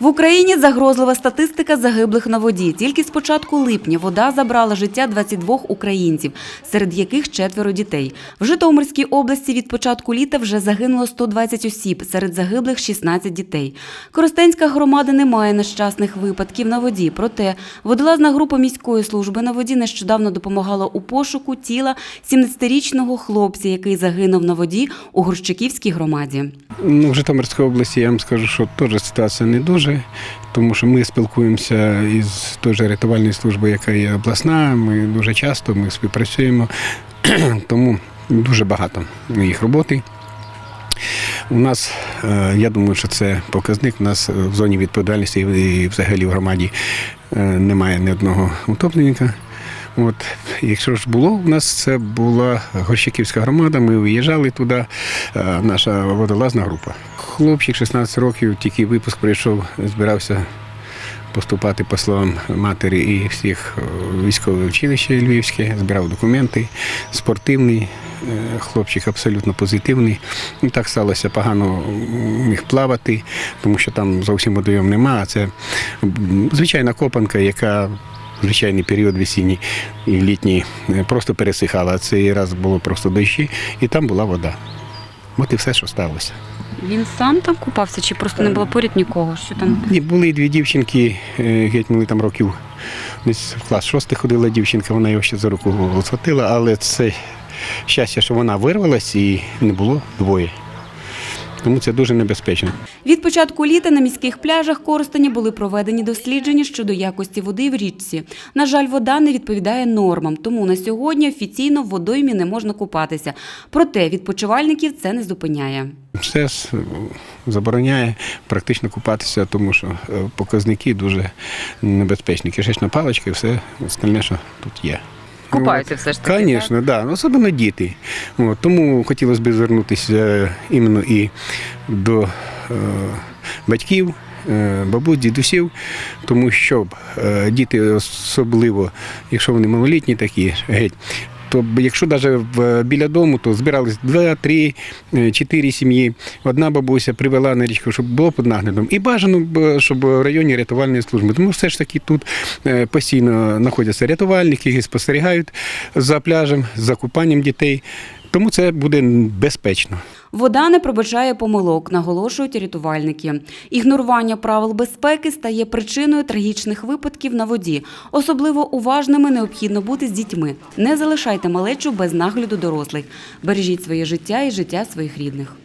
В Україні загрозлива статистика загиблих на воді. Тільки з початку липня вода забрала життя 22 українців, серед яких четверо дітей. В Житомирській області від початку літа вже загинуло 120 осіб, серед загиблих 16 дітей. Коростенська громада не має нещасних випадків на воді. Проте водолазна група міської служби на воді нещодавно допомагала у пошуку тіла 17-річного хлопця, який загинув на воді у Горщиківській громаді. Ну, в Житомирській області я вам скажу, що теж ситуація не дуже, тому що ми спілкуємося із той же рятувальною службою, яка є обласна. Ми дуже часто ми співпрацюємо, тому дуже багато їх роботи. У нас, е, я думаю, що це показник. У нас в зоні відповідальності і взагалі в громаді е, немає ні одного утопленника. От, якщо ж було, у нас це була Горщиківська громада, ми виїжджали туди, е, наша водолазна група. Хлопчик 16 років, тільки випуск прийшов, збирався поступати по словам матері і всіх військове училище Львівське, збирав документи, спортивний. е, Хлопчик абсолютно позитивний. Ну, так сталося погано міг плавати, тому що там зовсім водойом нема. А це звичайна копанка, яка звичайний період весінній і літній е, просто пересихала. А цей раз було просто дощі, і там була вода. От і все, що сталося. Він сам там купався чи просто не було поряд нікого? Що там? Ні, були дві дівчинки, е, геть мали там років. Десь в клас шостий ходила дівчинка, вона його ще за руку схватила, але це щастя, що вона вирвалась і не було двоє. Тому це дуже небезпечно. Від початку літа на міських пляжах Коростеня були проведені дослідження щодо якості води в річці. На жаль, вода не відповідає нормам, тому на сьогодні офіційно в водоймі не можна купатися. Проте відпочивальників це не зупиняє. МСЕС забороняє практично купатися, тому що е, показники дуже небезпечні. Кишечна паличка і все остальне, що тут є. Купаються все ж таки, Звісно. Да. особливо діти. От, тому хотілося б звернутися іменно і до е, батьків, е, бабусь, дідусів, тому що е, діти, особливо, якщо вони малолітні такі, геть. То якщо навіть біля дому, то збирались два, три, е, чотири сім'ї. Одна бабуся привела на річку, щоб було під наглядом. І бажано, щоб в районі рятувальної служби. Тому все ж таки тут е, постійно знаходяться рятувальники, які спостерігають за пляжем, за купанням дітей. Тому це буде безпечно. Вода не пробачає помилок, наголошують рятувальники. Ігнорування правил безпеки стає причиною трагічних випадків на воді. Особливо уважними необхідно бути з дітьми. Не залишайте малечу без нагляду дорослих. Бережіть своє життя і життя своїх рідних.